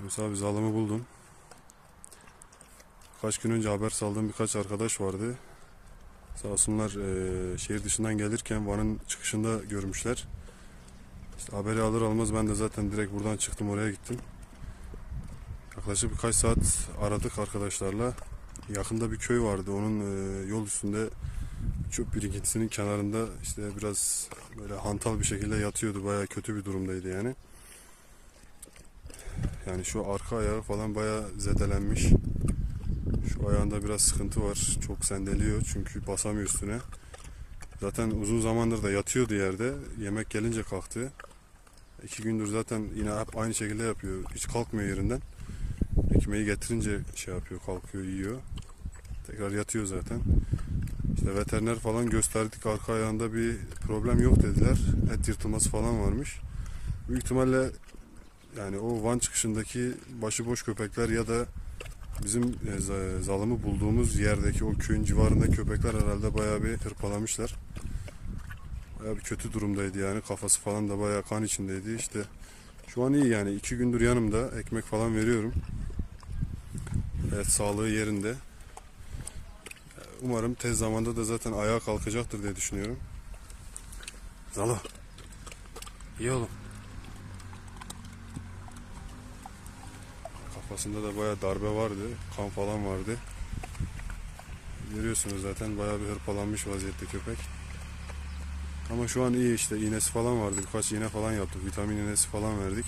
Yunus abi zalımı buldum. Kaç gün önce haber saldığım birkaç arkadaş vardı. Sağ eee, şehir dışından gelirken Van'ın çıkışında görmüşler. İşte haberi alır almaz ben de zaten direkt buradan çıktım oraya gittim. Yaklaşık birkaç saat aradık arkadaşlarla. Yakında bir köy vardı. Onun eee, yol üstünde çöp birikintisinin kenarında işte biraz böyle hantal bir şekilde yatıyordu. Baya kötü bir durumdaydı yani. Yani şu arka ayağı falan baya zedelenmiş. Şu ayağında biraz sıkıntı var. Çok sendeliyor çünkü basamıyor üstüne. Zaten uzun zamandır da yatıyordu yerde. Yemek gelince kalktı. İki gündür zaten yine hep aynı şekilde yapıyor. Hiç kalkmıyor yerinden. Ekmeği getirince şey yapıyor, kalkıyor, yiyor. Tekrar yatıyor zaten. İşte veteriner falan gösterdik arka ayağında bir problem yok dediler. Et yırtılması falan varmış. Büyük ihtimalle yani o Van çıkışındaki başıboş köpekler ya da bizim e, za- zalımı bulduğumuz yerdeki o köyün civarında köpekler herhalde bayağı bir hırpalamışlar. Bayağı bir kötü durumdaydı yani kafası falan da bayağı kan içindeydi işte. Şu an iyi yani iki gündür yanımda ekmek falan veriyorum. Evet sağlığı yerinde. Umarım tez zamanda da zaten ayağa kalkacaktır diye düşünüyorum. Zalo. İyi oğlum. Kafasında da bayağı darbe vardı. Kan falan vardı. Görüyorsunuz zaten bayağı bir hırpalanmış vaziyette köpek. Ama şu an iyi işte iğnesi falan vardı. Birkaç iğne falan yaptık. Vitamin iğnesi falan verdik.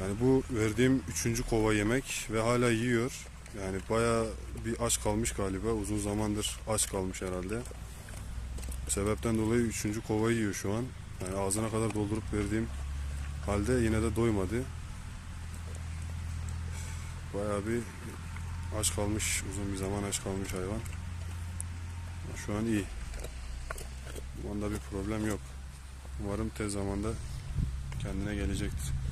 Yani bu verdiğim üçüncü kova yemek ve hala yiyor. Yani bayağı bir aç kalmış galiba. Uzun zamandır aç kalmış herhalde. Bu sebepten dolayı üçüncü kovayı yiyor şu an. Yani ağzına kadar doldurup verdiğim halde yine de doymadı. Bayağı bir aç kalmış, uzun bir zaman aç kalmış hayvan. Şu an iyi. Bu bir problem yok. Umarım tez zamanda kendine gelecektir.